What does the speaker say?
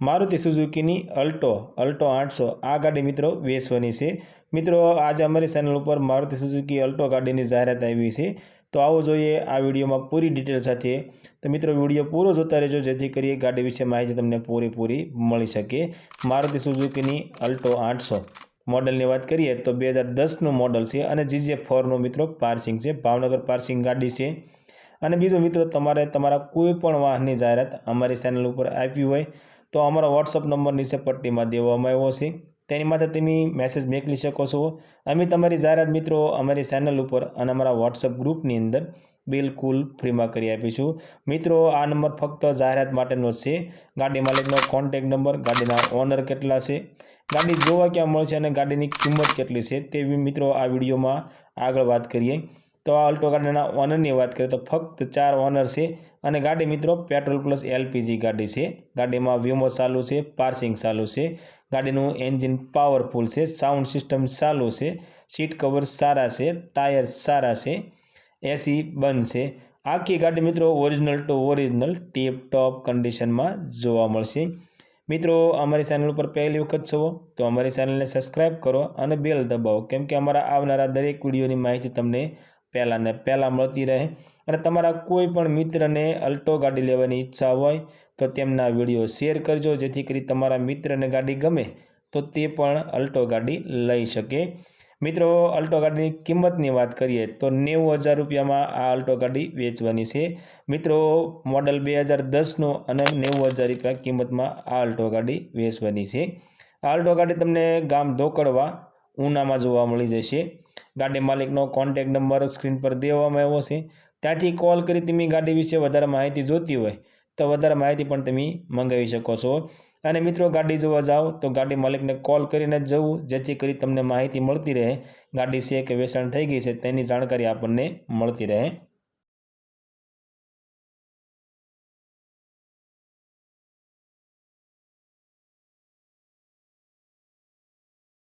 Maruti સુઝુકીની Alto Alto આઠસો. આ ગાડી મિત્રો વેચવાની છે. મિત્રો, આજે અમારી ચેનલ ઉપર મારુતિ સુઝુકી અલ્ટો ગાડીની જાહેરાત આવી છે. તો આવો જોઈએ આ વિડીયોમાં પૂરી ડિટેલ સાથે. તો મિત્રો, વીડિયો પૂરો જોતા રહેજો, જેથી કરી ગાડી વિશે માહિતી તમને પૂરેપૂરી મળી શકે. મારુતિ સુઝુકીની અલ્ટો આઠસો. મોડલની વાત કરીએ તો બે હજાર દસનું મોડલ છે અને જીજે ફોરનું મિત્રો પાર્સિંગ છે. ભાવનગર પાર્સિંગ ગાડી છે. અને બીજું મિત્રો, તમારે તમારા કોઈ પણ વાહનની જાહેરાત અમારી ચેનલ ઉપર આપી હોય તો અમારો વોટ્સઅપ નંબર નીચે પટ્ટીમાં દેવામાં આવ્યો છે. તેની માટે તમે મેસેજ મોકલી શકો છો. અમે તમારી જાહેરાત મિત્રો અમારી ચેનલ ઉપર અને અમારા વોટ્સઅપ ગ્રુપની અંદર બિલકુલ ફ્રીમાં કરી આપીશું. મિત્રો, આ નંબર ફક્ત જાહેરાત માટેનો છે. ગાડી માલિકનો કોન્ટેક નંબર, ગાડીના ઓનર કેટલા છે, ગાડી જોવા ક્યાં મળશે અને ગાડીની કિંમત કેટલી છે, તે મિત્રો આ વિડીયોમાં આગળ વાત કરીએ. તો આ અલ્ટો ગાડીના ઓનરની વાત કરીએ તો ફક્ત ચાર ઓનર છે અને ગાડી મિત્રો પેટ્રોલ પ્લસ એલપીજી ગાડી છે. ગાડીમાં વીમો ચાલુ છે, પાર્સિંગ ચાલુ છે. ગાડીનું એન્જિન પાવરફુલ છે, સાઉન્ડ સિસ્ટમ ચાલુ છે, સીટ કવર સારા છે, ટાયર સારા છે એસી બંધ છે. આખી ગાડી મિત્રો original to original tip top કન્ડિશનમાં જોવા મળશે. મિત્રો, અમારી ચેનલ ઉપર પહેલી વખત છો તો અમારી ચેનલને સબસ્ક્રાઈબ કરો અને બેલ દબાવો. કેમ કે અમારા આવનારા દરેક વિડીયોની માહિતી તમને પહેલાં ને પહેલાં મળતી રહે. અને તમારા કોઈ પણ મિત્રને અલ્ટો ગાડી લેવાની ઈચ્છા હોય તો તેમના વીડિયો શેર કરજો, જેથી કરી તમારા મિત્રને ગાડી ગમે તો તે પણ અલ્ટો ગાડી લઈ શકે. મિત્રો, અલ્ટો ગાડીની કિંમતની વાત કરીએ તો નેવું હજાર રૂપિયામાં આ અલ્ટો ગાડી વેચવાની છે. મિત્રો, મોડલ બે હજાર દસનું અને નેવું હજાર રૂપિયા કિંમતમાં આ અલ્ટો ગાડી વેચવાની છે. આ અલ્ટો ગાડી તમને ગામ ધોકડવા, ઉનામાં જોવા મળી જશે. ગાડી માલિકનો કોન્ટેક નંબર સ્ક્રીન પર દેવામાં આવ્યો છે. ત્યાંથી કોલ કરી તમે ગાડી વિશે વધારે માહિતી જોતી હોય તો વધારે માહિતી પણ તમે મંગાવી શકો છો. અને મિત્રો ગાડી જોવા જાઓ તો ગાડી માલિકને કોલ કરીને જ જવું, જેથી કરી તમને માહિતી મળતી રહે. ગાડી છે કે વેચાણ થઈ ગઈ છે તેની જાણકારી આપણને મળતી રહે.